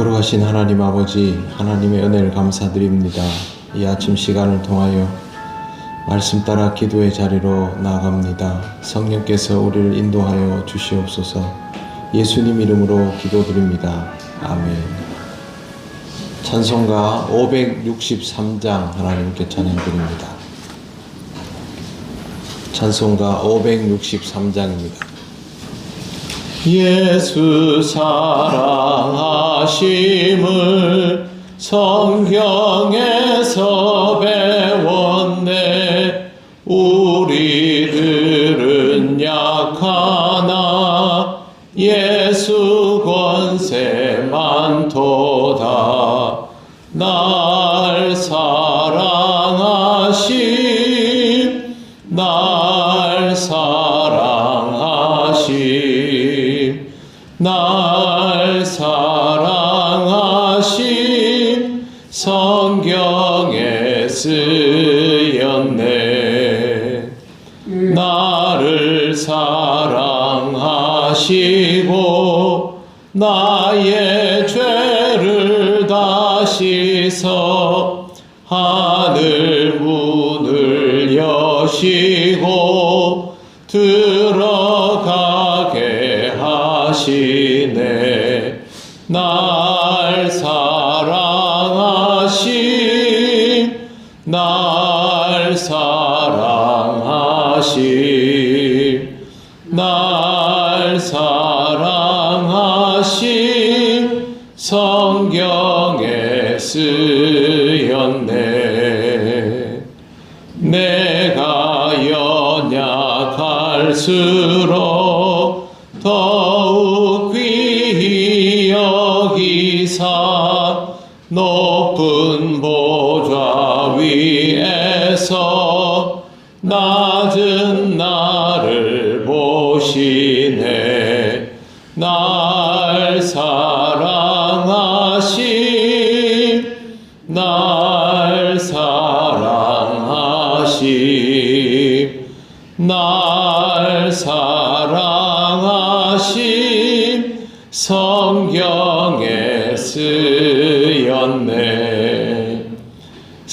거룩하신 하나님 아버지, 하나님의 은혜를 감사드립니다. 이 아침 시간을 통하여 말씀 따라 기도의 자리로 나아갑니다. 성령께서 우리를 인도하여 주시옵소서. 예수님 이름으로 기도드립니다. 아멘. 찬송가 563장 하나님께 찬양드립니다. 찬송가 563장입니다. 예수 사랑하심을 성경에서 배웠네. 우리들은 약하나 예수 권세만 도다. 날 사랑하심 날 사랑하심 성경에 쓰였네. 나를 사랑하시고 나의 죄를 다 씻어 사랑하심 날 사랑하심 성경에 쓰였네. 내가 연약할수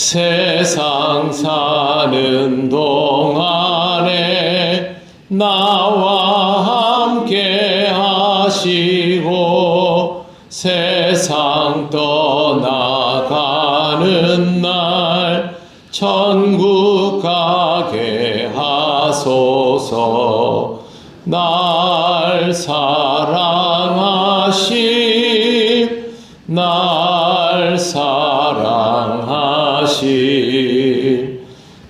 세상 사는 동안에 나와 함께 하시고 세상 떠나가는 날 천국 가게 하소서. 날 사랑하심 날 사랑하심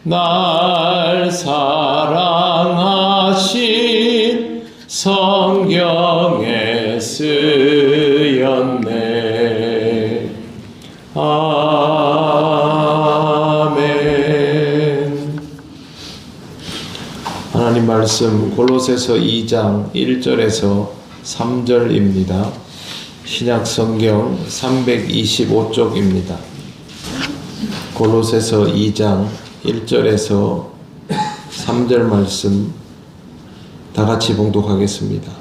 날 사랑하심 성경에 쓰였네 아멘 하나님 말씀 골로새서 2장 1절에서 3절입니다. 신약 성경 325쪽입니다. 골로새서 2장 1절에서 3절 말씀 다 같이 봉독하겠습니다.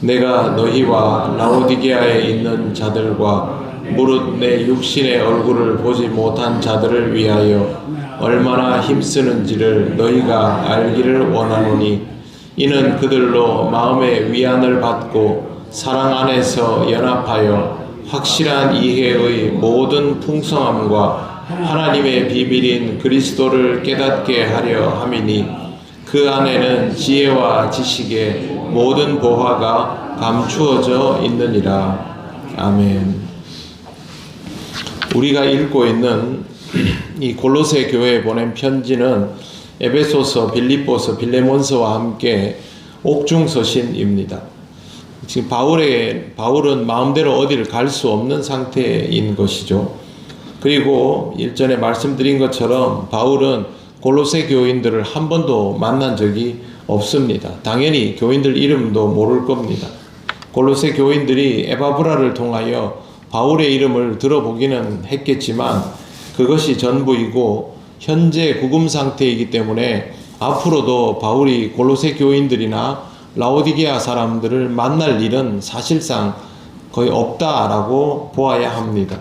내가 너희와 라오디게아에 있는 자들과 무릇 내 육신의 얼굴을 보지 못한 자들을 위하여 얼마나 힘쓰는지를 너희가 알기를 원하노니 이는 그들로 마음의 위안을 받고 사랑 안에서 연합하여 확실한 이해의 모든 풍성함과 하나님의 비밀인 그리스도를 깨닫게 하려 함이니 그 안에는 지혜와 지식의 모든 보화가 감추어져 있느니라. 아멘. 우리가 읽고 있는 이 골로새 교회에 보낸 편지는 에베소서, 빌립보서, 빌레몬서와 함께 옥중 서신입니다. 지금 바울의 바울은 마음대로 어디를 갈 수 없는 상태인 것이죠. 그리고 일전에 말씀드린 것처럼 바울은 골로새 교인들을 한 번도 만난 적이 없습니다. 당연히 교인들 이름도 모를 겁니다. 골로새 교인들이 에바브라를 통하여 바울의 이름을 들어보기는 했겠지만 그것이 전부이고 현재 구금 상태이기 때문에 앞으로도 바울이 골로새 교인들이나 라오디게아 사람들을 만날 일은 사실상 거의 없다라고 보아야 합니다.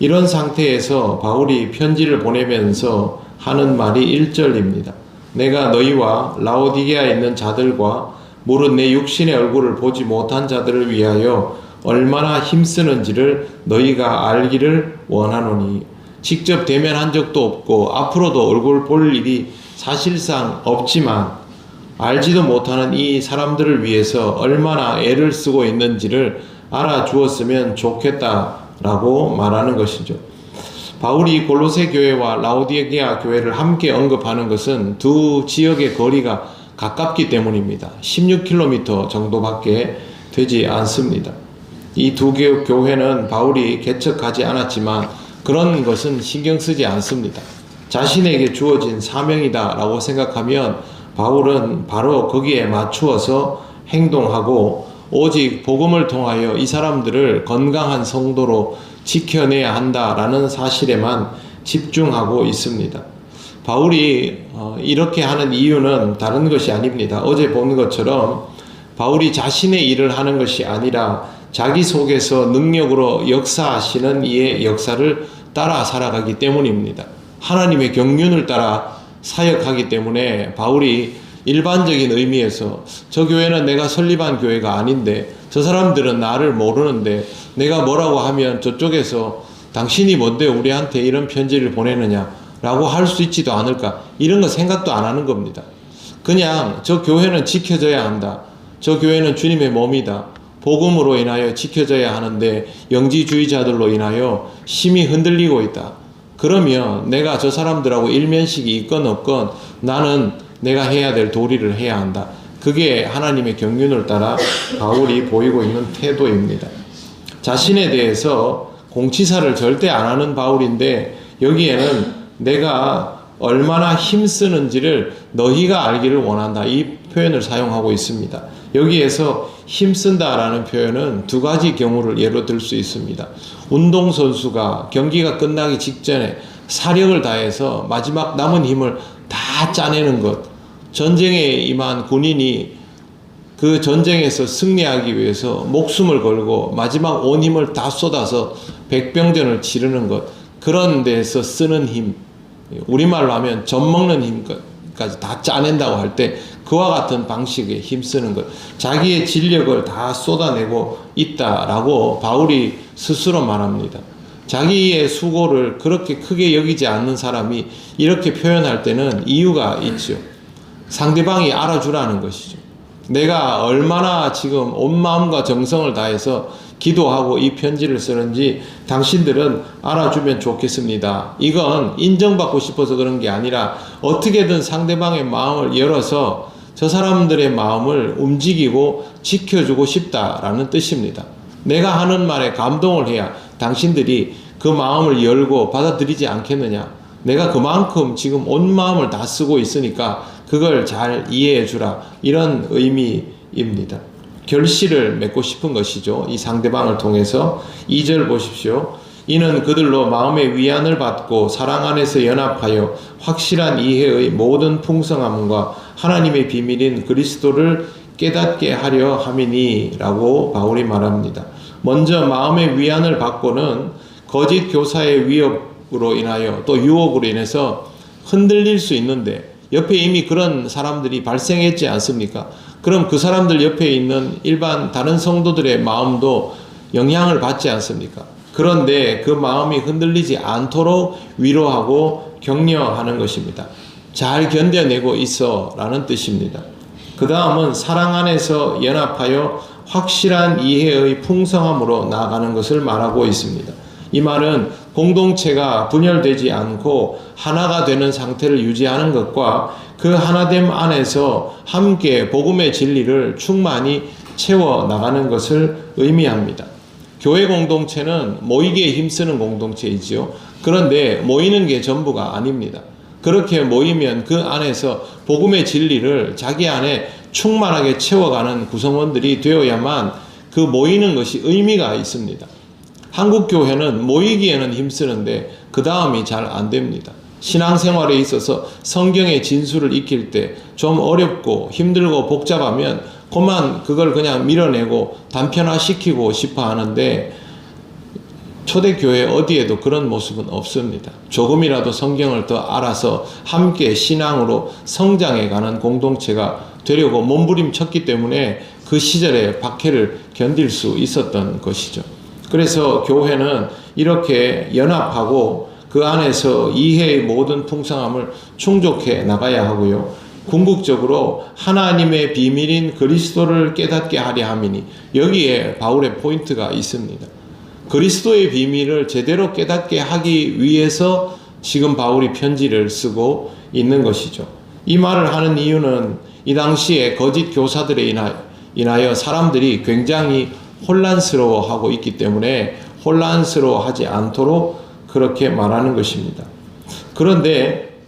이런 상태에서 바울이 편지를 보내면서 하는 말이 1절입니다. 내가 너희와 라오디게아에 있는 자들과 무릇 내 육신의 얼굴을 보지 못한 자들을 위하여 얼마나 힘쓰는지를 너희가 알기를 원하노니 직접 대면한 적도 없고 앞으로도 얼굴 볼 일이 사실상 없지만 알지도 못하는 이 사람들을 위해서 얼마나 애를 쓰고 있는지를 알아주었으면 좋겠다 라고 말하는 것이죠. 바울이 골로새 교회와 라오디게아 교회를 함께 언급하는 것은 두 지역의 거리가 가깝기 때문입니다. 16km 정도밖에 되지 않습니다. 이 두 교회는 바울이 개척하지 않았지만 그런 것은 신경 쓰지 않습니다. 자신에게 주어진 사명이다라고 생각하면 바울은 바로 거기에 맞추어서 행동하고 오직 복음을 통하여 이 사람들을 건강한 성도로 지켜내야 한다라는 사실에만 집중하고 있습니다. 바울이 어, 이렇게 하는 이유는 다른 것이 아닙니다. 어제 본 것처럼 바울이 자신의 일을 하는 것이 아니라 자기 속에서 능력으로 역사하시는 이의 역사를 따라 살아가기 때문입니다. 하나님의 경륜을 따라 사역하기 때문에 바울이 일반적인 의미에서 저 교회는 내가 설립한 교회가 아닌데 저 사람들은 나를 모르는데 내가 뭐라고 하면 저쪽에서 당신이 뭔데 우리한테 이런 편지를 보내느냐 라고 할 수 있지도 않을까 이런 거 생각도 안 하는 겁니다. 그냥 저 교회는 지켜져야 한다. 저 교회는 주님의 몸이다. 복음으로 인하여 지켜져야 하는데 영지주의자들로 인하여 심히 흔들리고 있다. 그러면 내가 저 사람들하고 일면식이 있건 없건 나는 내가 해야 될 도리를 해야 한다. 그게 하나님의 경륜을 따라 바울이 보이고 있는 태도입니다. 자신에 대해서 공치사를 절대 안 하는 바울인데 여기에는 내가 얼마나 힘쓰는지를 너희가 알기를 원한다. 이 표현을 사용하고 있습니다. 여기에서 힘쓴다라는 표현은 두 가지 경우를 예로 들 수 있습니다. 운동선수가 경기가 끝나기 직전에 사력을 다해서 마지막 남은 힘을 다 짜내는 것. 전쟁에 임한 군인이 그 전쟁에서 승리하기 위해서 목숨을 걸고 마지막 온 힘을 다 쏟아서 백병전을 치르는 것. 그런 데서 쓰는 힘. 우리말로 하면 젖먹는 힘까지 다 짜낸다고 할 때 그와 같은 방식의 힘쓰는 것. 자기의 진력을 다 쏟아내고 있다라고 바울이 스스로 말합니다. 자기의 수고를 그렇게 크게 여기지 않는 사람이 이렇게 표현할 때는 이유가 있죠. 상대방이 알아주라는 것이죠. 내가 얼마나 지금 온 마음과 정성을 다해서 기도하고 이 편지를 쓰는지 당신들은 알아주면 좋겠습니다. 이건 인정받고 싶어서 그런 게 아니라 어떻게든 상대방의 마음을 열어서 저 사람들의 마음을 움직이고 지켜주고 싶다라는 뜻입니다. 내가 하는 말에 감동을 해야 당신들이 그 마음을 열고 받아들이지 않겠느냐. 내가 그만큼 지금 온 마음을 다 쓰고 있으니까 그걸 잘 이해해 주라. 이런 의미입니다. 결실을 맺고 싶은 것이죠. 이 상대방을 통해서 2절 보십시오. 이는 그들로 마음의 위안을 받고 사랑 안에서 연합하여 확실한 이해의 모든 풍성함과 하나님의 비밀인 그리스도를 깨닫게 하려 함이니라고 바울이 말합니다. 먼저 마음의 위안을 받고는 거짓 교사의 위협으로 인하여 또 유혹으로 인해서 흔들릴 수 있는데 옆에 이미 그런 사람들이 발생했지 않습니까? 그럼 그 사람들 옆에 있는 일반 다른 성도들의 마음도 영향을 받지 않습니까? 그런데 그 마음이 흔들리지 않도록 위로하고 격려하는 것입니다. 잘 견뎌내고 있어 라는 뜻입니다. 그 다음은 사랑 안에서 연합하여 확실한 이해의 풍성함으로 나아가는 것을 말하고 있습니다. 이 말은 공동체가 분열되지 않고 하나가 되는 상태를 유지하는 것과 그 하나됨 안에서 함께 복음의 진리를 충만히 채워 나가는 것을 의미합니다. 교회 공동체는 모이기에 힘쓰는 공동체이지요. 그런데 모이는 게 전부가 아닙니다. 그렇게 모이면 그 안에서 복음의 진리를 자기 안에 충만하게 채워가는 구성원들이 되어야만 그 모이는 것이 의미가 있습니다. 한국 교회는 모이기에는 힘쓰는데 그 다음이 잘 안 됩니다. 신앙생활에 있어서 성경의 진수를 익힐 때 좀 어렵고 힘들고 복잡하면 그만 그걸 그냥 밀어내고 단편화시키고 싶어 하는데 초대교회 어디에도 그런 모습은 없습니다. 조금이라도 성경을 더 알아서 함께 신앙으로 성장해가는 공동체가 되려고 몸부림쳤기 때문에 그 시절에 박해를 견딜 수 있었던 것이죠. 그래서 교회는 이렇게 연합하고 그 안에서 이해의 모든 풍성함을 충족해 나가야 하고요. 궁극적으로 하나님의 비밀인 그리스도를 깨닫게 하려 함이니 여기에 바울의 포인트가 있습니다. 그리스도의 비밀을 제대로 깨닫게 하기 위해서 지금 바울이 편지를 쓰고 있는 것이죠. 이 말을 하는 이유는 이 당시에 거짓 교사들에 인하여, 사람들이 굉장히 혼란스러워하고 있기 때문에 혼란스러워하지 않도록 그렇게 말하는 것입니다. 그런데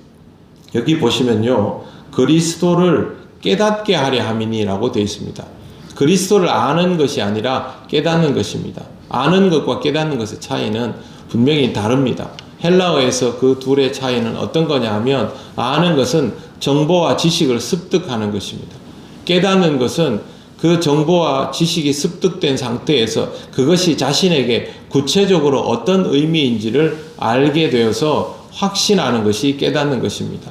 여기 보시면요. 그리스도를 깨닫게 하려 함이니라고 되어 있습니다. 그리스도를 아는 것이 아니라 깨닫는 것입니다. 아는 것과 깨닫는 것의 차이는 분명히 다릅니다. 헬라어에서 그 둘의 차이는 어떤 거냐 하면 아는 것은 정보와 지식을 습득하는 것입니다. 깨닫는 것은 그 정보와 지식이 습득된 상태에서 그것이 자신에게 구체적으로 어떤 의미인지를 알게 되어서 확신하는 것이 깨닫는 것입니다.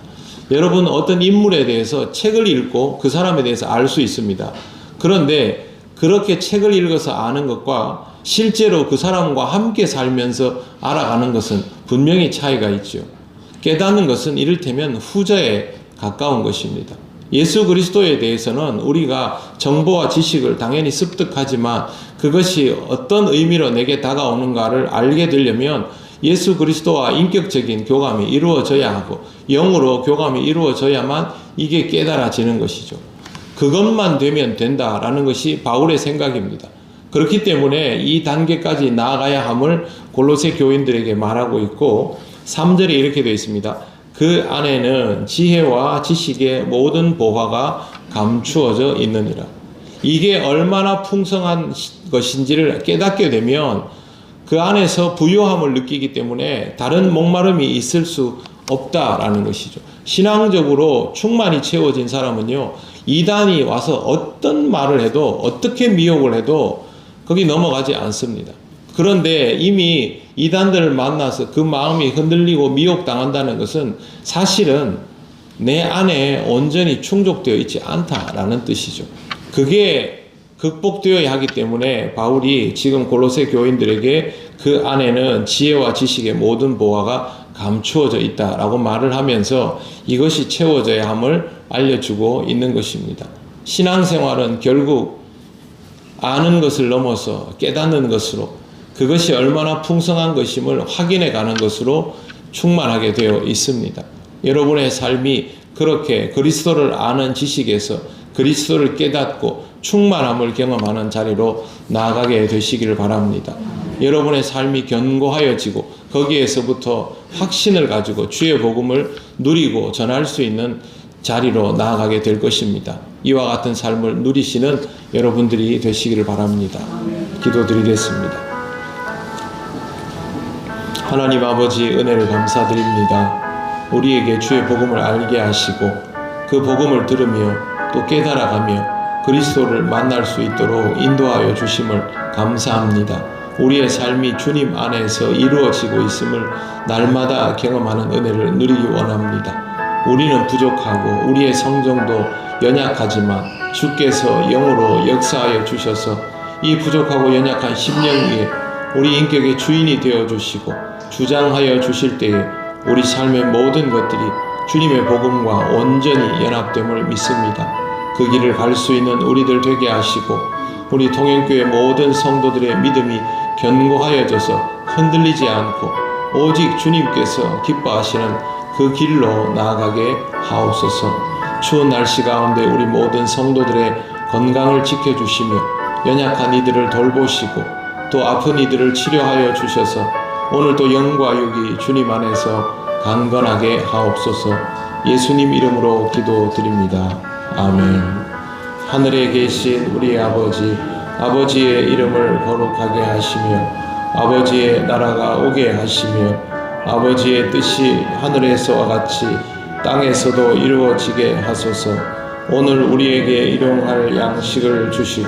여러분 어떤 인물에 대해서 책을 읽고 그 사람에 대해서 알 수 있습니다. 그런데 그렇게 책을 읽어서 아는 것과 실제로 그 사람과 함께 살면서 알아가는 것은 분명히 차이가 있죠. 깨닫는 것은 이를테면 후자에 가까운 것입니다. 예수 그리스도에 대해서는 우리가 정보와 지식을 당연히 습득하지만 그것이 어떤 의미로 내게 다가오는가를 알게 되려면 예수 그리스도와 인격적인 교감이 이루어져야 하고 영으로 교감이 이루어져야만 이게 깨달아지는 것이죠. 그것만 되면 된다라는 것이 바울의 생각입니다. 그렇기 때문에 이 단계까지 나아가야 함을 골로새 교인들에게 말하고 있고 3절에 이렇게 되어 있습니다. 그 안에는 지혜와 지식의 모든 보화가 감추어져 있느니라. 이게 얼마나 풍성한 것인지를 깨닫게 되면 그 안에서 부요함을 느끼기 때문에 다른 목마름이 있을 수 없다라는 것이죠. 신앙적으로 충만히 채워진 사람은요, 이단이 와서 어떤 말을 해도, 어떻게 미혹을 해도 거기 넘어가지 않습니다. 그런데 이미 이단들을 만나서 그 마음이 흔들리고 미혹당한다는 것은 사실은 내 안에 온전히 충족되어 있지 않다라는 뜻이죠. 그게 극복되어야 하기 때문에 바울이 지금 골로새 교인들에게 그 안에는 지혜와 지식의 모든 보화가 감추어져 있다라고 말을 하면서 이것이 채워져야 함을 알려주고 있는 것입니다. 신앙생활은 결국 아는 것을 넘어서 깨닫는 것으로 그것이 얼마나 풍성한 것임을 확인해 가는 것으로 충만하게 되어 있습니다. 여러분의 삶이 그렇게 그리스도를 아는 지식에서 그리스도를 깨닫고 충만함을 경험하는 자리로 나아가게 되시기를 바랍니다. 여러분의 삶이 견고하여지고 거기에서부터 확신을 가지고 주의 복음을 누리고 전할 수 있는 자리로 나아가게 될 것입니다. 이와 같은 삶을 누리시는 여러분들이 되시기를 바랍니다. 기도드리겠습니다. 하나님 아버지 은혜를 감사드립니다. 우리에게 주의 복음을 알게 하시고 그 복음을 들으며 또 깨달아가며 그리스도를 만날 수 있도록 인도하여 주심을 감사합니다. 우리의 삶이 주님 안에서 이루어지고 있음을 날마다 경험하는 은혜를 누리기 원합니다. 우리는 부족하고 우리의 성정도 연약하지만 주께서 영으로 역사하여 주셔서 이 부족하고 연약한 심령 위에 우리 인격의 주인이 되어 주시고 주장하여 주실 때에 우리 삶의 모든 것들이 주님의 복음과 온전히 연합됨을 믿습니다. 그 길을 갈 수 있는 우리들 되게 하시고 우리 통영교회 모든 성도들의 믿음이 견고하여져서 흔들리지 않고 오직 주님께서 기뻐하시는 그 길로 나아가게 하옵소서. 추운 날씨 가운데 우리 모든 성도들의 건강을 지켜주시며 연약한 이들을 돌보시고 또 아픈 이들을 치료하여 주셔서 오늘도 영과 육이 주님 안에서 강건하게 하옵소서. 예수님 이름으로 기도드립니다. 아멘. 하늘에 계신 우리 아버지, 아버지의 이름을 거룩하게 하시며, 아버지의 나라가 오게 하시며, 아버지의 뜻이 하늘에서와 같이 땅에서도 이루어지게 하소서. 오늘 우리에게 일용할 양식을 주시고